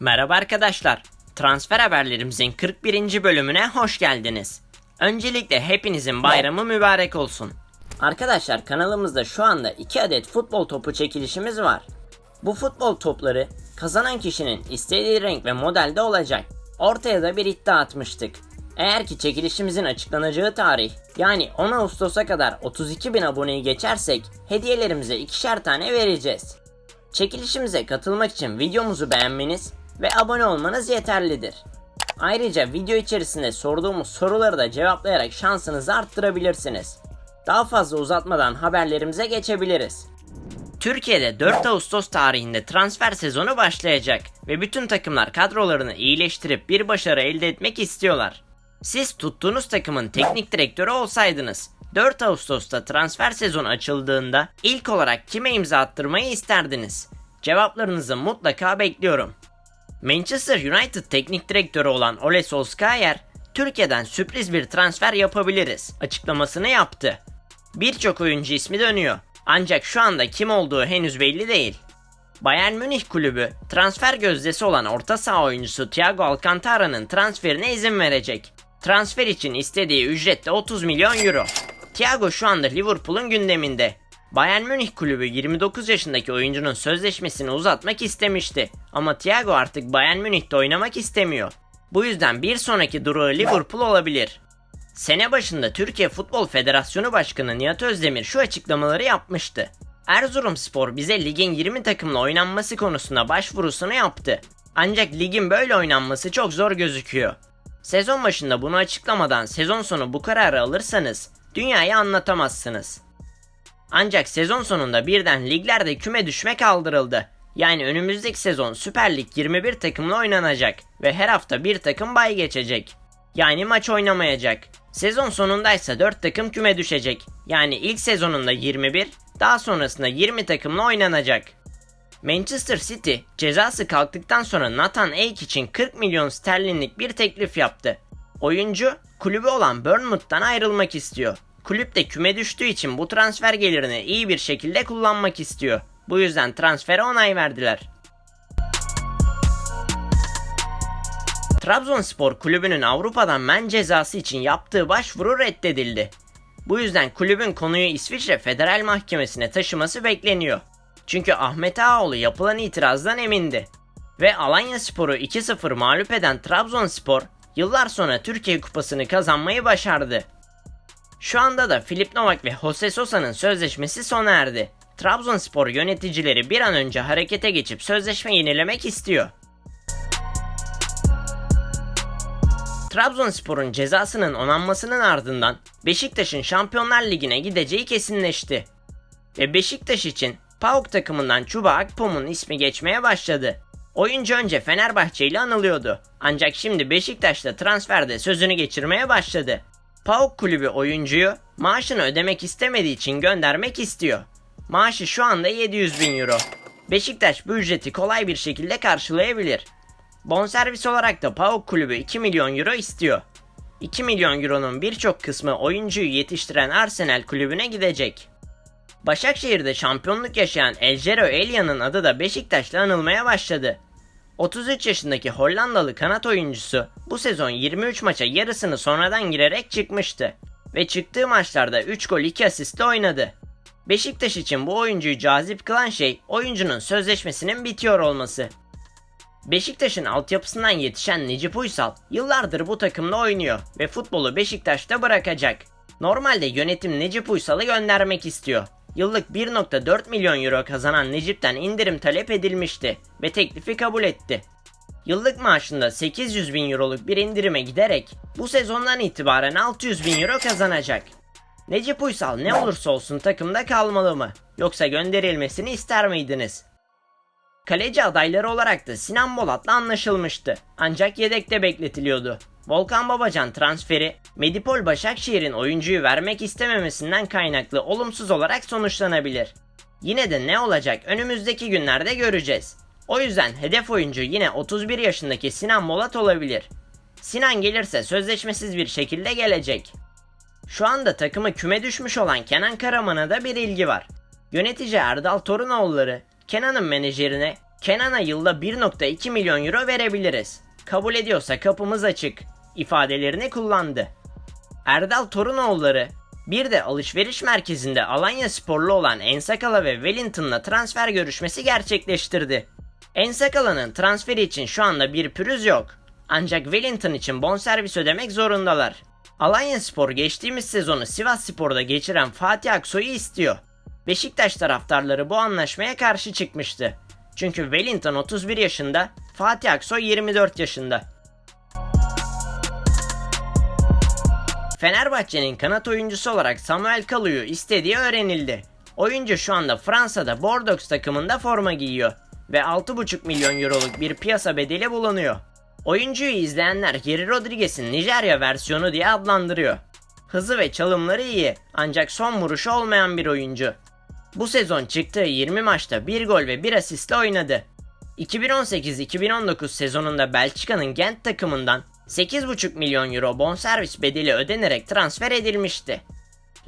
Merhaba arkadaşlar. Transfer haberlerimizin 41. bölümüne hoş geldiniz. Öncelikle hepinizin bayramı mübarek olsun. Arkadaşlar kanalımızda şu anda 2 adet futbol topu çekilişimiz var. Bu futbol topları kazanan kişinin istediği renk ve modelde olacak. Ortaya da bir iddia atmıştık. Eğer ki çekilişimizin açıklanacağı tarih yani 10 Ağustos'a kadar 32 bin aboneyi geçersek hediyelerimize ikişer tane vereceğiz. Çekilişimize katılmak için videomuzu beğenmeniz ve abone olmanız yeterlidir. Ayrıca video içerisinde sorduğumuz soruları da cevaplayarak şansınızı arttırabilirsiniz. Daha fazla uzatmadan haberlerimize geçebiliriz. Türkiye'de 4 Ağustos tarihinde transfer sezonu başlayacak ve bütün takımlar kadrolarını iyileştirip bir başarı elde etmek istiyorlar. Siz tuttuğunuz takımın teknik direktörü olsaydınız 4 Ağustos'ta transfer sezonu açıldığında ilk olarak kime imza attırmayı isterdiniz? Cevaplarınızı mutlaka bekliyorum. Manchester United teknik direktörü olan Ole Solskjaer, Türkiye'den sürpriz bir transfer yapabiliriz açıklamasını yaptı. Birçok oyuncu ismi dönüyor. Ancak şu anda kim olduğu henüz belli değil. Bayern Münih kulübü transfer gözdesi olan orta saha oyuncusu Thiago Alcantara'nın transferine izin verecek. Transfer için istediği ücret de 30 milyon euro. Thiago şu anda Liverpool'un gündeminde. Bayern Münih kulübü 29 yaşındaki oyuncunun sözleşmesini uzatmak istemişti. Ama Thiago artık Bayern Münih'te oynamak istemiyor. Bu yüzden bir sonraki durağı Liverpool olabilir. Sene başında Türkiye Futbol Federasyonu Başkanı Nihat Özdemir şu açıklamaları yapmıştı. Erzurumspor bize ligin 20 takımla oynanması konusunda başvurusunu yaptı. Ancak ligin böyle oynanması çok zor gözüküyor. Sezon başında bunu açıklamadan sezon sonu bu kararı alırsanız dünyayı anlatamazsınız. Ancak sezon sonunda birden liglerde küme düşme kaldırıldı. Yani önümüzdeki sezon Süper Lig 21 takımla oynanacak ve her hafta bir takım bay geçecek. Yani maç oynamayacak. Sezon sonundaysa 4 takım küme düşecek. Yani ilk sezonunda 21, daha sonrasında 20 takımla oynanacak. Manchester City cezası kalktıktan sonra Nathan Ake için 40 milyon sterlinlik bir teklif yaptı. Oyuncu kulübü olan Bournemouth'tan ayrılmak istiyor. Kulüp de küme düştüğü için bu transfer gelirini iyi bir şekilde kullanmak istiyor. Bu yüzden transfere onay verdiler. Trabzonspor kulübünün Avrupa'dan men cezası için yaptığı başvuru reddedildi. Bu yüzden kulübün konuyu İsviçre Federal Mahkemesi'ne taşıması bekleniyor. Çünkü Ahmet Ağaoğlu yapılan itirazdan emindi. Ve Alanya Spor'u 2-0 mağlup eden Trabzonspor yıllar sonra Türkiye Kupası'nı kazanmayı başardı. Şu anda da Filip Novak ve Jose Sosa'nın sözleşmesi sona erdi. Trabzonspor yöneticileri bir an önce harekete geçip sözleşme yenilemek istiyor. Trabzonspor'un cezasının onanmasının ardından Beşiktaş'ın Şampiyonlar Ligi'ne gideceği kesinleşti. Ve Beşiktaş için PAOK takımından Çuba Akpom'un ismi geçmeye başladı. Oyuncu önce Fenerbahçe ile anılıyordu. Ancak şimdi Beşiktaş'ta transferde sözünü geçirmeye başladı. PAOK kulübü oyuncuyu maaşını ödemek istemediği için göndermek istiyor. Maaşı şu anda 700 bin euro. Beşiktaş bu ücreti kolay bir şekilde karşılayabilir. Bonservis olarak da PAOK kulübü 2 milyon euro istiyor. 2 milyon euronun birçok kısmı oyuncuyu yetiştiren Arsenal kulübüne gidecek. Başakşehir'de şampiyonluk yaşayan Eljero Elyan'ın adı da Beşiktaş'la anılmaya başladı. 33 yaşındaki Hollandalı kanat oyuncusu bu sezon 23 maça yarısını sonradan girerek çıkmıştı ve çıktığı maçlarda 3 gol 2 asistle oynadı. Beşiktaş için bu oyuncuyu cazip kılan şey oyuncunun sözleşmesinin bitiyor olması. Beşiktaş'ın altyapısından yetişen Necip Uysal yıllardır bu takımda oynuyor ve futbolu Beşiktaş'ta bırakacak. Normalde yönetim Necip Uysal'ı göndermek istiyor. Yıllık 1.4 milyon euro kazanan Necip'ten indirim talep edilmişti ve teklifi kabul etti. Yıllık maaşında 800 bin euroluk bir indirime giderek bu sezondan itibaren 600 bin euro kazanacak. Necip Uysal ne olursa olsun takımda kalmalı mı? Yoksa gönderilmesini ister miydiniz? Kaleci adayları olarak da Sinan Bolat'la anlaşılmıştı. Ancak yedekte bekletiliyordu. Volkan Babacan transferi Medipol Başakşehir'in oyuncuyu vermek istememesinden kaynaklı olumsuz olarak sonuçlanabilir. Yine de ne olacak önümüzdeki günlerde göreceğiz. O yüzden hedef oyuncu yine 31 yaşındaki Sinan Bolat olabilir. Sinan gelirse sözleşmesiz bir şekilde gelecek. Şu anda takımı küme düşmüş olan Kenan Karaman'a da bir ilgi var. Yönetici Erdal Torunoğulları Kenan'ın menajerine Kenan'a yılda 1.2 milyon euro verebiliriz. Kabul ediyorsa kapımız açık ifadelerini kullandı. Erdal Torunoğulları bir de alışveriş merkezinde Alanya sporlu olan Ensakala ve Wellington'la transfer görüşmesi gerçekleştirdi. Ensakala'nın transferi için şu anda bir pürüz yok. Ancak Wellington için bonservis ödemek zorundalar. Alanya Spor geçtiğimiz sezonu Sivas Spor'da geçiren Fatih Aksoy'u istiyor. Beşiktaş taraftarları bu anlaşmaya karşı çıkmıştı. Çünkü Wellington 31 yaşında, Fatih Aksoy 24 yaşında. Fenerbahçe'nin kanat oyuncusu olarak Samuel Kalu'yu istediği öğrenildi. Oyuncu şu anda Fransa'da Bordeaux takımında forma giyiyor ve 6,5 milyon euroluk bir piyasa bedeli bulunuyor. Oyuncuyu izleyenler Geri Rodriguez'in Nijerya versiyonu diye adlandırıyor. Hızı ve çalımları iyi ancak son vuruşu olmayan bir oyuncu. Bu sezon çıktığı 20 maçta 1 gol ve 1 asistle oynadı. 2018-2019 sezonunda Belçika'nın Gent takımından 8,5 milyon euro bonservis bedeli ödenerek transfer edilmişti.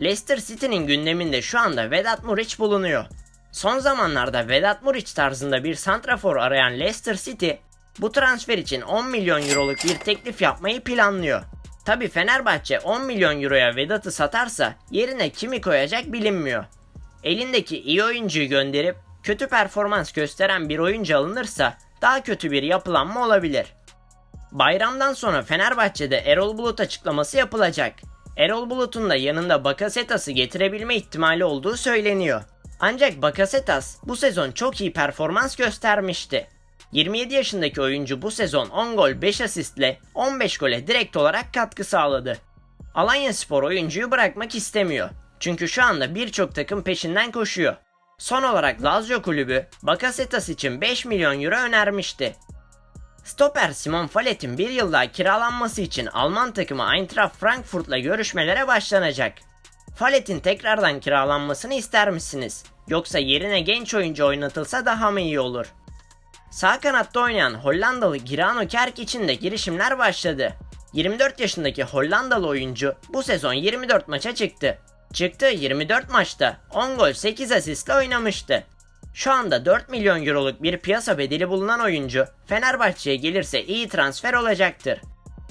Leicester City'nin gündeminde şu anda Vedat Muriç bulunuyor. Son zamanlarda Vedat Muriç tarzında bir santrafor arayan Leicester City bu transfer için 10 milyon euroluk bir teklif yapmayı planlıyor. Tabi Fenerbahçe 10 milyon euroya Vedat'ı satarsa yerine kimi koyacak bilinmiyor. Elindeki iyi oyuncuyu gönderip kötü performans gösteren bir oyuncu alınırsa daha kötü bir yapılanma olabilir. Bayramdan sonra Fenerbahçe'de Erol Bulut açıklaması yapılacak. Erol Bulut'un da yanında Bakasetas'ı getirebilme ihtimali olduğu söyleniyor. Ancak Bakasetas bu sezon çok iyi performans göstermişti. 27 yaşındaki oyuncu bu sezon 10 gol 5 asistle 15 gole direkt olarak katkı sağladı. Alanya Spor oyuncuyu bırakmak istemiyor. Çünkü şu anda birçok takım peşinden koşuyor. Son olarak Lazio kulübü Bakasetas için 5 milyon euro önermişti. Stoper Simon Fallet'in bir yıl daha kiralanması için Alman takımı Eintracht Frankfurt'la görüşmelere başlanacak. Fallet'in tekrardan kiralanmasını ister misiniz? Yoksa yerine genç oyuncu oynatılsa daha mı iyi olur? Sağ kanatta oynayan Hollandalı Girano Kerk için de girişimler başladı. 24 yaşındaki Hollandalı oyuncu bu sezon 24 maça çıktı. Çıktığı 24 maçta 10 gol 8 asistle oynamıştı. Şu anda 4 milyon euroluk bir piyasa bedeli bulunan oyuncu Fenerbahçe'ye gelirse iyi transfer olacaktır.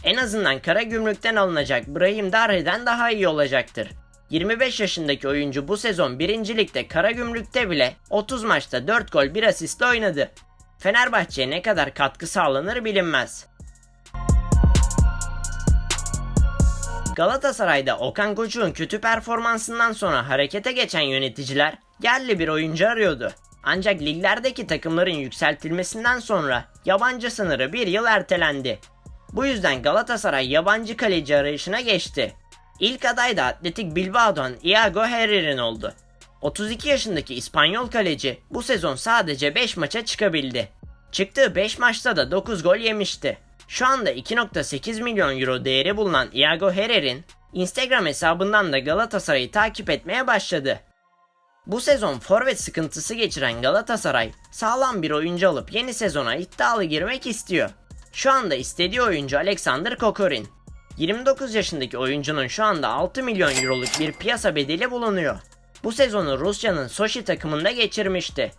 En azından kara gümrükten alınacak Brahim Darre'den daha iyi olacaktır. 25 yaşındaki oyuncu bu sezon 1. Lig'de kara gümrükte bile 30 maçta 4 gol 1 asistle oynadı. Fenerbahçe'ye ne kadar katkı sağlanır bilinmez. Galatasaray'da Okan Koçuk'un kötü performansından sonra harekete geçen yöneticiler yerli bir oyuncu arıyordu. Ancak liglerdeki takımların yükseltilmesinden sonra yabancı sınırı bir yıl ertelendi. Bu yüzden Galatasaray yabancı kaleci arayışına geçti. İlk aday da Atletik Bilbao'dan Iago Herrer'in oldu. 32 yaşındaki İspanyol kaleci bu sezon sadece 5 maça çıkabildi. Çıktığı 5 maçta da 9 gol yemişti. Şu anda 2.8 milyon euro değeri bulunan Iago Herrer'in Instagram hesabından da Galatasaray'ı takip etmeye başladı. Bu sezon forvet sıkıntısı geçiren Galatasaray sağlam bir oyuncu alıp yeni sezona iddialı girmek istiyor. Şu anda istediği oyuncu Alexander Kokorin. 29 yaşındaki oyuncunun şu anda 6 milyon euroluk bir piyasa bedeli bulunuyor. Bu sezonu Rusya'nın Sochi takımında geçirmişti.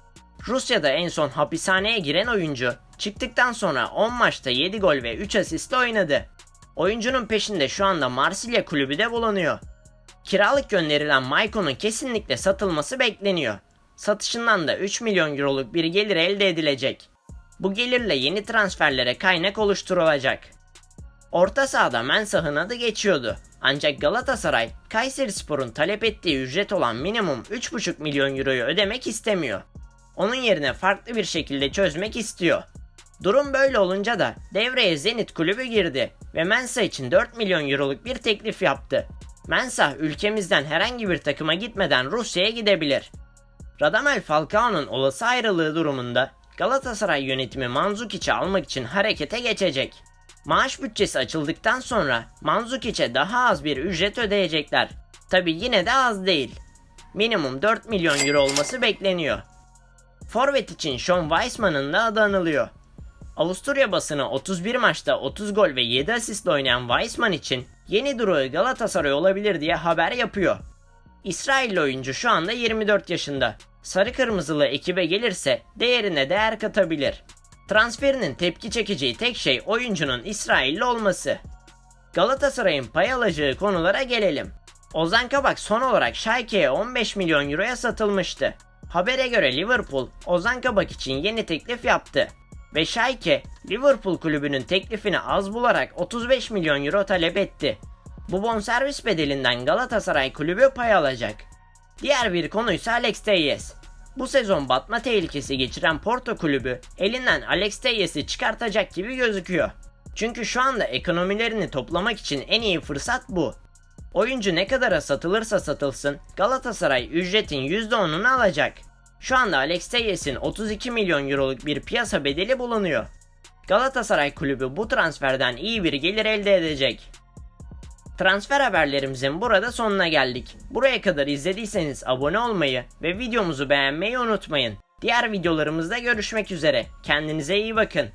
Rusya'da en son hapishaneye giren oyuncu çıktıktan sonra 10 maçta 7 gol ve 3 asistle oynadı. Oyuncunun peşinde şu anda Marsilya kulübü de bulunuyor. Kiralık gönderilen Maiko'nun kesinlikle satılması bekleniyor. Satışından da 3 milyon euroluk bir gelir elde edilecek. Bu gelirle yeni transferlere kaynak oluşturulacak. Orta sahada Mensah'ın adı geçiyordu. Ancak Galatasaray, Kayserispor'un talep ettiği ücret olan minimum 3,5 milyon euroyu ödemek istemiyor. Onun yerine farklı bir şekilde çözmek istiyor. Durum böyle olunca da devreye Zenit kulübü girdi ve Mensah için 4 milyon euroluk bir teklif yaptı. Mensah ülkemizden herhangi bir takıma gitmeden Rusya'ya gidebilir. Radamel Falcao'nun olası ayrılığı durumunda Galatasaray yönetimi Manzukic'i almak için harekete geçecek. Maaş bütçesi açıldıktan sonra Manzukic'e daha az bir ücret ödeyecekler. Tabi yine de az değil. Minimum 4 milyon euro olması bekleniyor. Forvet için Sean Weissman'ın da adı anılıyor. Avusturya basını 31 maçta 30 gol ve 7 asistle oynayan Weissman için yeni durağı Galatasaray olabilir diye haber yapıyor. İsrailli oyuncu şu anda 24 yaşında. sarı kırmızılı ekibe gelirse değerine değer katabilir. Transferinin tepki çekeceği tek şey oyuncunun İsrailli olması. Galatasaray'ın pay alacağı konulara gelelim. Ozan Kabak son olarak Schalke'ye 15 milyon euroya satılmıştı. Habere göre Liverpool Ozan Kabak için yeni teklif yaptı. Ve Schalke Liverpool kulübünün teklifini az bularak 35 milyon euro talep etti. Bu bonservis bedelinden Galatasaray kulübü pay alacak. Diğer bir konuysa Alex Telles. Bu sezon batma tehlikesi geçiren Porto kulübü elinden Alex Telles'i çıkartacak gibi gözüküyor. Çünkü şu anda ekonomilerini toplamak için en iyi fırsat bu. Oyuncu ne kadara satılırsa satılsın Galatasaray ücretin %10'unu alacak. Şu anda Alex Telles'in 32 milyon euroluk bir piyasa bedeli bulunuyor. Galatasaray kulübü bu transferden iyi bir gelir elde edecek. Transfer haberlerimizin burada sonuna geldik. Buraya kadar izlediyseniz abone olmayı ve videomuzu beğenmeyi unutmayın. Diğer videolarımızda görüşmek üzere. Kendinize iyi bakın.